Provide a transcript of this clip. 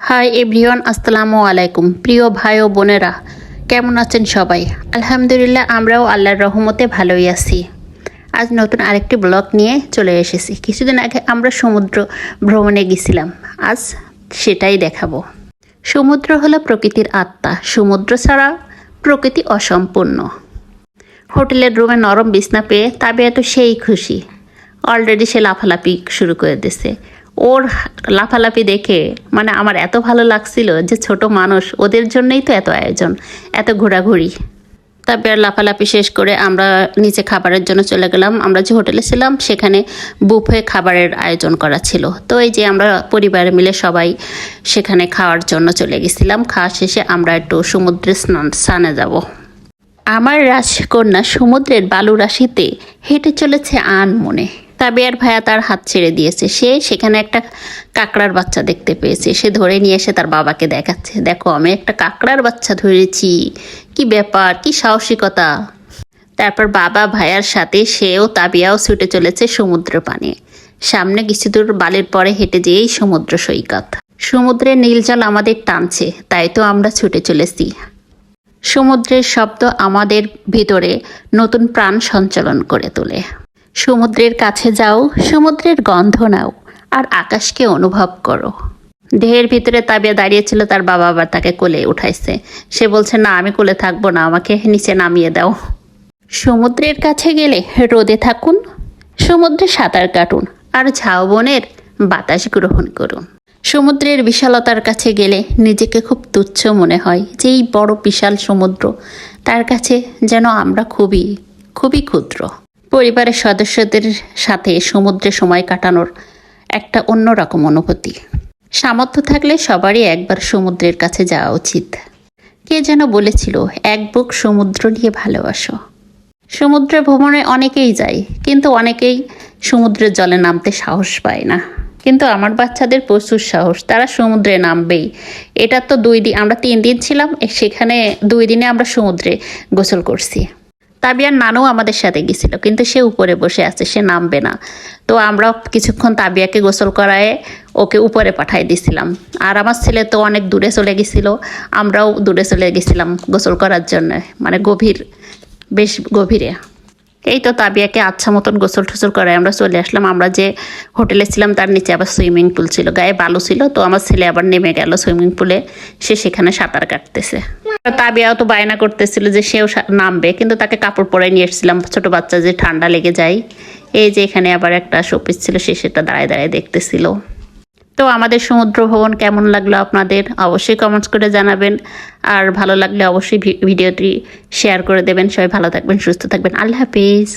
Hi everyone আসসালামু আলাইকুম। প্রিয় ভাই ও বোনেরা, কেমন আছেন সবাই? আলহামদুলিল্লাহ, আমরাও আল্লাহর রহমতে ভালোই আছি। আজ নতুন আরেকটি ব্লগ নিয়ে চলে এসেছি। কিছুদিন আগে আমরা সমুদ্র ভ্রমণে গেছিলাম। আজ সেটাই দেখাবো। সমুদ্র হলো প্রকৃতির আত্মা। সমুদ্র ছাড়া প্রকৃতি অসম্পূর্ণ। হোটেলের রুমে নরম বিছনা পেয়ে তাবিয়া এত সেই খুশি। অলরেডি সে লাফালাফি শুরু করে দিছে। ওর লাফালাফি দেখে মানে আমার এত ভালো লাগছিল যে ছোট মানুষ, ওদের জন্যই তো এত আয়োজন, এত ঘোরাঘুরি। তারপর লাফালাফি শেষ করে আমরা নিচে খাবারের জন্য চলে গেলাম। আমরা যে হোটেলে ছিলাম, সেখানে বুফে খাবারের আয়োজন করা ছিল। তো এই যে আমরা পরিবারে মিলে সবাই সেখানে খাওয়ার জন্য চলে গেছিলাম। খাওয়া শেষে আমরা একটু সমুদ্রে স্নান, স্নানে যাব। আমার রাজকন্যা সমুদ্রের বালু রাশিতে হেঁটে চলেছে আন মনে তাবিয়ার ভাইয়া তার হাত ছেড়ে দিয়েছে। সে সেখানে একটা কাকড়ার বাচ্চা দেখতে পেয়েছে। সে ধরে নিয়ে এসে তার বাবাকে দেখাচ্ছে। দেখো, আমি একটা কাকড়ার বাচ্চা ধরেছি। কি ব্যাপার? কি সাহসিকতা? তারপর বাবা ভাইয়ার সাথে সেও তাবিয়াও ছুটে চলেছে সমুদ্র পানে। সামনে কিছু দূর বালির পরে হেঁটে যেয়েই সমুদ্র সৈকত। সমুদ্রের নীল জল আমাদের টানছে, তাই তো আমরা ছুটে চলেছি। সমুদ্রের শব্দ আমাদের ভিতরে নতুন প্রাণ সঞ্চালন করে তোলে। সমুদ্রের কাছে যাও, সমুদ্রের গন্ধ নাও, আর আকাশকে অনুভব করো। দেহের ভিতরে তাবিয়া দাঁড়িয়েছিল, তার বাবা আবার তাকে কোলে উঠাইছে। সে বলছে, না, আমি কোলে থাকব না, আমাকে নিচে নামিয়ে দাও। সমুদ্রের কাছে গেলে রোদে থাকুন, সমুদ্রে সাঁতার কাটুন, আর ঝাউবনের বাতাস গ্রহণ করুন। সমুদ্রের বিশালতার কাছে গেলে নিজেকে খুব তুচ্ছ মনে হয় যে এই বড় বিশাল সমুদ্র, তার কাছে যেন আমরা খুবই খুবই ক্ষুদ্র। পরিবারের সদস্যদের সাথে সমুদ্রে সময় কাটানোর একটা অন্যরকম অনুভূতি। সামর্থ্য থাকলে সবারই একবার সমুদ্রের কাছে যাওয়া উচিত। কে যেন বলেছিল, এক বুক সমুদ্র নিয়ে ভালোবাসো। সমুদ্র ভ্রমণে অনেকেই যায়, কিন্তু অনেকেই সমুদ্রের জলে নামতে সাহস পায় না। কিন্তু আমার বাচ্চাদের প্রচুর সাহস, তারা সমুদ্রে নামবেই। এটা তো দুই দিন আমরা তিন দিন ছিলাম, সেখানে দুই দিনে আমরা সমুদ্রে গোসল করছি। তাবিয়ার নানু আমাদের সাথে গেছিল, কিন্তু সে উপরে বসে আছে, সে নামবে না। তো আমরা কিছুক্ষণ তাবিয়াকে গোসল করায় ওকে উপরে পাঠাই দিছিলাম। আর আমার ছেলে তো অনেক দূরে চলে গেছিল, আমরাও দূরে চলে গেছিলাম গোসল করার জন্য মানে গভীর, বেশ গভীরে। এই তো তাবিয়াকে আচ্ছা মতন গোসল টোসল করায় আমরা চলে আসলাম। আমরা যে হোটেলে ছিলাম তার নিচে আবার সুইমিং পুল ছিল, গায়ে বালু ছিল, তো আমার ছেলে আবার নেমে গেল সুইমিং পুলে। সে সেখানে সাঁতার কাটতেছে। তাবিয়াও তো বায়না করতেছিল যে সেও নামবে, কিন্তু তাকে কাপড় পরে নিয়ে এসেছিলাম ছোট বাচ্চা যে ঠান্ডা লেগে যায়। এই যে এখানে আবার একটা শোপিস ছিল, সে সেটা দাঁড়ায় দাঁড়ায় দেখতেছিল। তো আমাদের সমুদ্র ভবন কেমন লাগল আপনাদের? অবশ্যই কমেন্টস করে জানাবেন। আর ভালো লাগলে অবশ্যই ভিডিওটি শেয়ার করে দেবেন। সবাই ভালো থাকবেন, সুস্থ থাকবেন। আল্লাহ হাফিজ।